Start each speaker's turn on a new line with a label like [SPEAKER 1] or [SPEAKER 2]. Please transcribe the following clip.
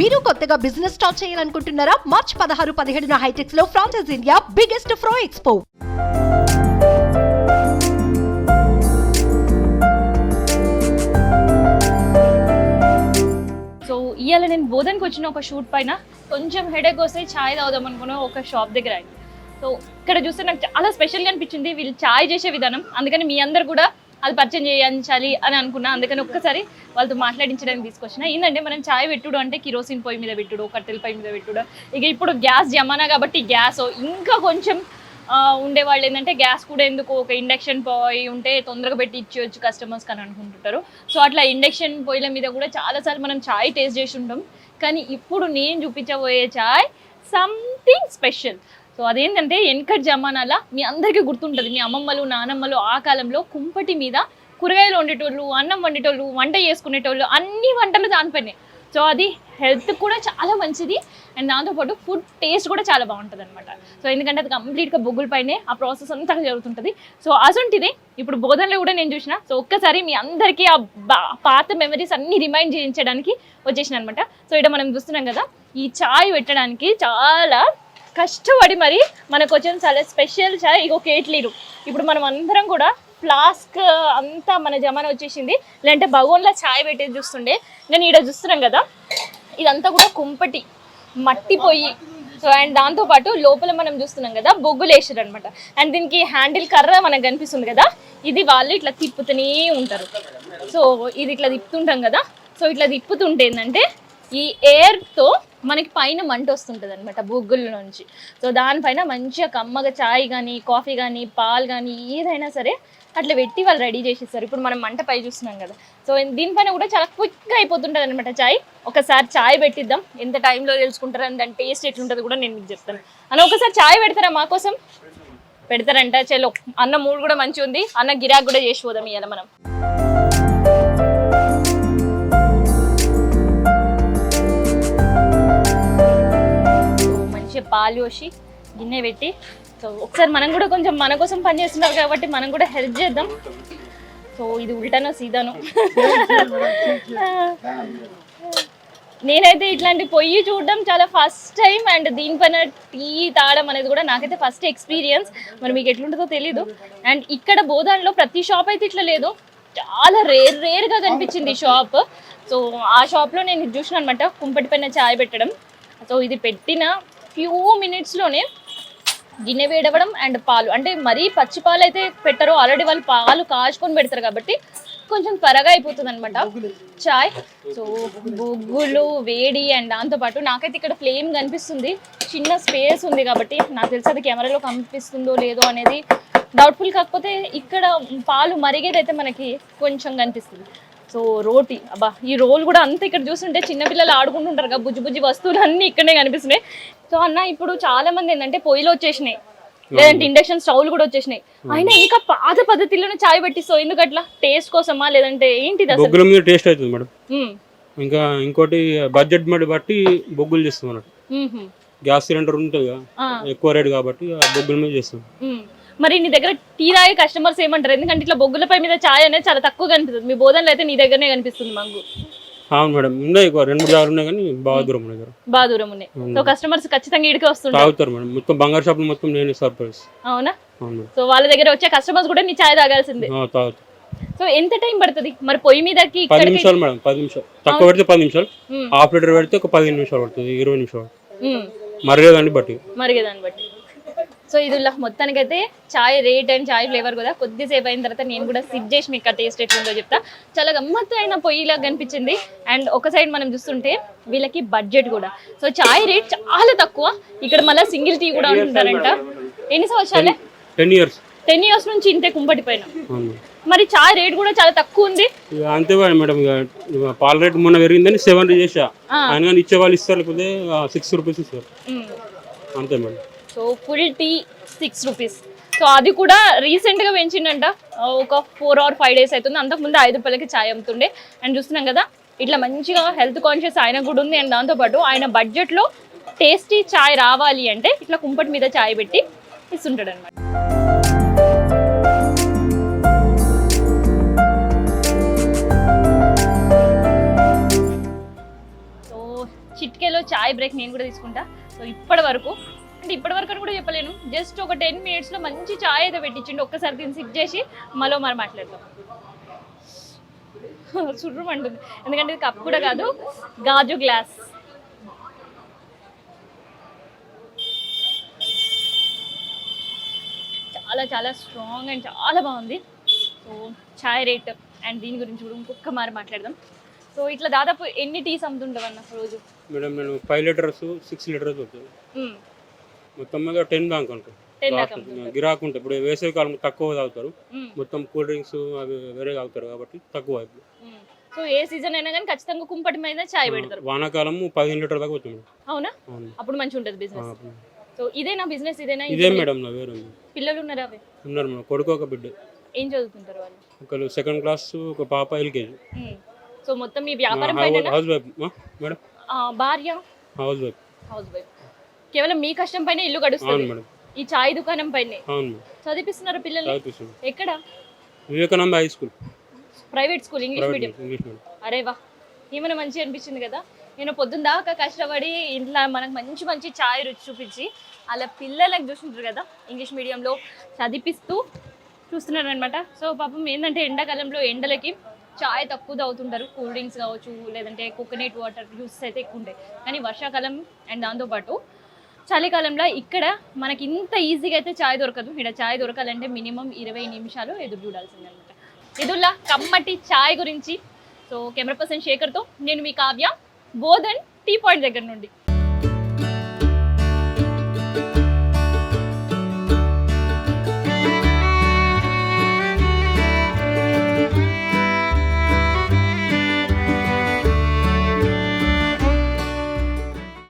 [SPEAKER 1] మీరు కొత్తగా business start చేయాలనుకుంటున్నారా? మార్చ్ పదహారు పదిహేడున హైటెక్స్లో ఫ్రాన్సెస్ ఇండియా బిగ్గెస్ట్ ఫ్రో ఎక్స్పో
[SPEAKER 2] సో ఇవాళ నేను బోధనకు వచ్చిన ఒక షూట్ పైన కొంచెం హెడేక్ వస్తే ఛాయ్ తాగుదాం అనుకున్న ఒక షాప్ దగ్గర సో ఇక్కడ చూస్తే నాకు చాలా స్పెషల్గా అనిపించింది వీళ్ళు ఛాయ్ చేసే విధానం. అందుకని మీ అందరు కూడా అది పరిచయం చేయించాలి అని అనుకున్నా. అందుకని ఒక్కసారి వాళ్ళతో మాట్లాడించడానికి తీసుకొచ్చిన. ఏంటంటే మనం ఛాయ్ పెట్టుడు అంటే కిరోసిన్ పొయ్యి మీద పెట్టుడు కట్టెల పొయ్యి మీద పెట్టుడు. ఇక ఇప్పుడు గ్యాస్ జమానా కాబట్టి గ్యాస్ ఇంకా కొంచెం ఉండేవాళ్ళు ఏంటంటే గ్యాస్ కూడా ఎందుకు ఒక ఇండక్షన్ పోయి ఉంటే తొందరగా పెట్టి ఇచ్చేయచ్చు కస్టమర్స్ అని అనుకుంటుంటారు. సో అట్లా ఇండక్షన్ పొయ్యిల మీద కూడా చాలాసార్లు మనం చాయ్ టేస్ట్ చేసి ఉంటాం. కానీ ఇప్పుడు నేను చూపించబోయే చాయ్ సంథింగ్ స్పెషల్. సో అదేంటంటే వెనకటి జమానాల మీ అందరికీ గుర్తుంటుంది. మీ అమ్మమ్మలు నానమ్మలు ఆ కాలంలో కుంపటి మీద కూరగాయలు వండేటోళ్ళు అన్నం వండేటోళ్ళు వంట చేసుకునేటోళ్ళు అన్ని వంటలు దానిపైనే. సో అది హెల్త్ కూడా చాలా మంచిది. అండ్ దాంతోపాటు ఫుడ్ టేస్ట్ కూడా చాలా బాగుంటుంది అనమాట సో ఎందుకంటే అది కంప్లీట్గా బొగ్గుల పైనే ఆ ప్రాసెస్ అంతా జరుగుతుంటుంది. సో అసొంటిది ఇప్పుడు బోధనలో కూడా నేను చూసిన సో ఒక్కసారి మీ అందరికీ ఆ పాత మెమరీస్ అన్ని రిమైండ్ చేయించడానికి వచ్చేసిన అనమాట సో ఇక్కడ మనం చూస్తున్నాం కదా ఈ చాయ్ పెట్టడానికి చాలా కష్టపడి మరి మనకు వచ్చిన చాలా స్పెషల్ చాయ్ ఇగో కేట్లీలు. ఇప్పుడు మనం అందరం కూడా ఫ్లాస్క్ అంతా మన జమాన వచ్చేసింది. లేదంటే బగోన్లో చాయ్ పెట్టేది చూస్తుండే. నేను ఇక్కడ చూస్తున్నాం కదా ఇదంతా కూడా కుంపటి మట్టి పొయ్యి. సో అండ్ దాంతోపాటు లోపల మనం చూస్తున్నాం కదా బొగ్గులు వేసారు అనమాట అండ్ దీనికి హ్యాండిల్ కర్ర మనకు కనిపిస్తుంది కదా ఇది వాళ్ళు ఇట్లా తిప్పుతూనే ఉంటారు. సో ఇది ఇట్లా తిప్పుతుంటాం కదా. సో ఇట్లా తిప్పుతుంటే ఏంటంటే ఈ ఎయిర్తో మనకి పైన మంట వస్తుంటుంది అనమాట బొగ్గుల నుంచి. సో దానిపైన మంచిగా కమ్మగా చాయ్ కానీ కాఫీ కానీ పాలు కానీ ఏదైనా సరే అట్లా పెట్టి వాళ్ళు రెడీ చేసేస్తారు. ఇప్పుడు మనం మంట పై చూస్తున్నాం కదా. సో దీనిపైన కూడా చాలా క్విక్గా అయిపోతుంటుంది అనమాట చాయ్. ఒకసారి చాయ్ పెట్టిద్దాం. ఎంత టైంలో తెలుసుకుంటారు అని దాని టేస్ట్ ఎట్లుంటుంది కూడా నేను మీకు చెప్తాను. అన్న ఒకసారి చాయ్ పెడతారా మా కోసం? పెడతారంట. చలో అన్న మూడు కూడా మంచిగా ఉంది అన్న గిరాక్ కూడా చేసి పోదాం ఇవాళ మనం. పోసి గిన్నె పెట్టి సో ఒకసారి మనం కూడా కొంచెం మన కోసం పని చేస్తున్నారు కాబట్టి మనం కూడా హెల్ప్ చేద్దాం. సో ఇది ఉల్టానో సీదాను. నేనైతే ఇట్లాంటి పొయ్యి చూడడం చాలా ఫస్ట్ టైం అండ్ దీనిపైన టీ తాగడం అనేది కూడా నాకైతే ఫస్ట్ ఎక్స్పీరియన్స్ మరి మీకు ఎట్లుంటుందో తెలీదు. అండ్ ఇక్కడ బోధాన్లో ప్రతి షాప్ అయితే ఇట్లా లేదు. చాలా రేర్ రేర్గా కనిపించింది షాప్ సో ఆ షాప్లో నేను చూసిన అనమాట కుంపటి పైన చాయ్ పెట్టడం. సో ఇది పెట్టిన ఫ్యూ మినిట్స్లోనే గిన్నె వేడవడం అండ్ పాలు. అంటే మరీ పచ్చి పాలు అయితే పెట్టరు. ఆల్రెడీ వాళ్ళు పాలు కాచుకొని పెడతారు కాబట్టి కొంచెం త్వరగా అయిపోతుంది అనమాట చాయ్. సో బొగ్గులు వేడి అండ్ దాంతోపాటు నాకైతే ఇక్కడ ఫ్లేమ్ కనిపిస్తుంది. చిన్న స్పేస్ ఉంది కాబట్టి నాకు తెలిసి అది కెమెరాలో కనిపిస్తుందో లేదో అనేది డౌట్ఫుల్ కాకపోతే ఇక్కడ పాలు మరిగేదైతే మనకి కొంచెం కనిపిస్తుంది. సో రోటీ అబ్బా ఈ రోల్ కూడా అంతా ఇక్కడ చూస్తుంటే చిన్నపిల్లలు ఆడుకుంటుంటారు కదా బుజ్జి బుజ్జి వస్తువులు అన్నీ ఇక్కడే కనిపిస్తున్నాయి. సో అన్న ఇప్పుడు చాలా మంది ఏంటంటే పొయ్యిలో వచ్చేసినాయి. లేదంటే ఇండక్షన్ స్టవ్లు కూడా వచ్చేసినాయి. అయినా ఇంకా పాత పద్ధతిలోనే చాయ్ పెట్టిస్తావు ఎందుకు అట్లా టేస్ట్ కోసమా లేదంటే ఏంటిది
[SPEAKER 3] బొగ్గుల మీద టేస్ట్ అవుతుంది మేడం. ఇంకా ఇంకోటి బడ్జెట్ మీద బట్టి బొగ్గులు చేస్తాం అన్నట్టు. గ్యాస్ సిలిండర్ ఉంటుంది కదా ఎక్కువ రేట్ కాబట్టి బొగ్గుల మీద చేస్తాం.
[SPEAKER 2] మరి నీ దగ్గర టీ తాగే కస్టమర్స్ ఏమంటారు? ఎందుకంటే ఇట్లా బొగ్గులపై మీద చాయ్ అనేది చాలా తక్కువ కనిపిస్తుంది. మీ బోధనలో అయితే నీ దగ్గరనే కనిపిస్తుంది మాకు.
[SPEAKER 3] అవును మేడం. ఉన్నాయి రెండు మూడు జాగాలు ఉన్నాయి కానీ బాగా దూరం ఉన్నాయి
[SPEAKER 2] బాగా దూరం ఉన్నాయి. సో కస్టమర్స్ ఖచ్చితంగా ఇడికి వస్తుంటారు.
[SPEAKER 3] తాగుతారు మేడం. మొత్తం బంగారు షాపులు మొత్తం నేను సర్ప్రైజ్
[SPEAKER 2] అవునా? సో వాళ్ళ దగ్గర వచ్చే కస్టమర్స్ కూడా నీ చాయ్ తాగాల్సిందే.
[SPEAKER 3] తాగుతారు
[SPEAKER 2] సో ఎంత టైం పడుతుంది? మరి పొయ్యి మీదకి
[SPEAKER 3] పది నిమిషాలు మేడం పది నిమిషాలు. తక్కువ పెడితే పది నిమిషాలు. హాఫ్ లీటర్ పెడితే ఒక పదిహేను నిమిషాలు పడుతుంది ఇరవై నిమిషాలు మరిగేదాన్ని బట్టి.
[SPEAKER 2] మరిగేదాన్ని బట్టి. సో ఇది మొత్తానికైతే chai rate and chai flavour కూడా కొద్దిసేపు అయిన తర్వాత నేను కూడా సిప్ చేసి మీకు టేస్ట్ ఎట్లుందో చెప్తా. చాలా గమ్మత్తు అయిన పొయ్యిలా కనిపించింది అండ్ ఒక సైడ్ మనం చూస్తుంటే వీళ్ళకి బడ్జెట్ కూడా. సో చాయ్ రేట్ చాలా తక్కువ. ఇక్కడ మళ్ళీ సింగిల్ టీ కూడా ఉంటుంటారంట ఎన్ని సంవత్సరాలే?
[SPEAKER 3] టెన్ ఇయర్స్
[SPEAKER 2] టెన్ ఇయర్స్ నుంచి ఇంతే కుంపటి పైన మరి చాయ్ రేట్ కూడా చాలా తక్కువ ఉంది.
[SPEAKER 3] అంతే మేడం పాల రేట్ మొన్న పెరిగిందని సెవెన్ చేసా. ఆయన ఇచ్చే వాళ్ళు ఇస్తారు లేకపోతే సిక్స్ రూపీస్ ఇస్తారు. అంతే madam.
[SPEAKER 2] So full tea six rupees so అది కూడా రీసెంట్గా పెంచిండంట. ఒక ఫోర్ ఆర్ ఫైవ్ డేస్ అవుతుంది అంతకుముందు ఐదు రూపాయలకి ఛాయ్ అమ్ముతుండే. అండ్ చూస్తున్నాం కదా ఇట్లా మంచిగా హెల్త్ కాన్షియస్ ఆయన కూడా ఉంది. అండ్ దాంతోపాటు ఆయన బడ్జెట్లో టేస్టీ ఛాయ్ రావాలి అంటే ఇట్లా కుంపటి మీద ఛాయ్ పెట్టి ఇస్తుంటాడు అనమాట సో చిట్కేలో చాయ్ బ్రేక్ నేను కూడా తీసుకుంటా. సో ఇప్పటి వరకు అంటే ఇప్పటి వరకు కూడా చెప్పలేను. జస్ట్ ఒక టెన్ మినిట్స్లో మంచి చాయ్ అయితే పెట్టించిండు. ఒక్కసారి దీన్ని సిక్ చేసి మళ్ళీ మరి మాట్లాడతాం సుర్రు అంటుంది ఎందుకంటే ఇది కప్ కూడా కాదు గాజు గ్లాస్. చాలా చాలా స్ట్రాంగ్ అండ్ చాలా బాగుంది. సో చాయ్ రేట్ అండ్ దీని గురించి కూడా ఇంకొక మారి మాట్లాడదాం. సో ఇట్లా దాదాపు ఎన్ని టీస్ అమ్ముతుంటావు అన్న రోజు?
[SPEAKER 3] మేడం నేను ఫైవ్ లీటర్స్ సిక్స్ లీటర్స్. మొత్తం మీద టెన్ దాకా
[SPEAKER 2] టెన్ అమ్ముతుంటారు
[SPEAKER 3] గిరాకు ఉంటాయి ఇప్పుడు వేసవి కాలం తక్కువ తాగుతారు. మొత్తం కూల్ డ్రింక్స్ అవి వేరే తాగుతారు కాబట్టి తక్కువ ఇప్పుడు.
[SPEAKER 2] సో ఏ సీజన్ అయినా కానీ ఖచ్చితంగా కుంపటి మీద చాయ్ పెడతారు.
[SPEAKER 3] వానాకాలం పదిహేను లీటర్ దాకా వచ్చింది
[SPEAKER 2] అవునా? అప్పుడు మంచిగా ఉంటుంది బిజినెస్ సో ఇదేనా బిజినెస్ ఇదేనా
[SPEAKER 3] ఇదే మేడం నా వేరు
[SPEAKER 2] పిల్లలు ఉన్నారా అవి?
[SPEAKER 3] ఉన్నారు మేడం. కొడుకు ఒక బిడ్డ.
[SPEAKER 2] ఏం చదువుతుంటారు వాళ్ళు?
[SPEAKER 3] ఒకరు సెకండ్ క్లాస్ ఒక పాప ఎల్కేజీ.
[SPEAKER 2] సో మొత్తం మీ వ్యాపారం
[SPEAKER 3] హౌస్ వైఫ్ మేడం?
[SPEAKER 2] భార్య?
[SPEAKER 3] హౌస్ వైఫ్
[SPEAKER 2] హౌస్ వైఫ్ కేవలం మీ కష్టం పైన ఇల్లు గడుస్తుంది.
[SPEAKER 3] మేడం.
[SPEAKER 2] ఈ చాయ్ దుకాణం పైనే.
[SPEAKER 3] అవును
[SPEAKER 2] చదివిస్తున్నారు
[SPEAKER 3] చదివిస్తున్నాం
[SPEAKER 2] ఎక్కడ?
[SPEAKER 3] Vivekananda high school.
[SPEAKER 2] Private school English medium.
[SPEAKER 3] English medium.
[SPEAKER 2] అరే వా ఏమైనా మంచిగా అనిపించింది కదా? నేను పొద్దున్న దాకా కష్టపడి ఇంట్లో మనకు మంచి మంచి ఛాయ్ రుచి చూపించి అలా పిల్లలకు చూస్తుంటారు కదా ఇంగ్లీష్ మీడియంలో చదివిస్తూ చూస్తున్నారు అనమాట సో పాపం ఏంటంటే ఎండాకాలంలో ఎండలకి చాయ్ తక్కువ తాగుతుంటారు. కూల్ డ్రింక్స్ కావచ్చు లేదంటే కోకోనట్ వాటర్ జ్యూసెస్ అయితే ఎక్కువ ఉంటాయి. కానీ వర్షాకాలం అండ్ దాంతోపాటు చలికాలంలో ఇక్కడ మనకి ఇంత ఈజీగా అయితే చాయ్ దొరకదు. ఇక్కడ చాయ్ దొరకాలంటే మినిమం ఇరవై నిమిషాలు ఎదురు చూడాల్సిందనమాట. ఇదుల్లా కమ్మటి చాయ్ గురించి. సో కెమెరా పర్సన్ శేఖర్తో నేను మీ కావ్య బోధన్ టీ పాయింట్ దగ్గర నుండి.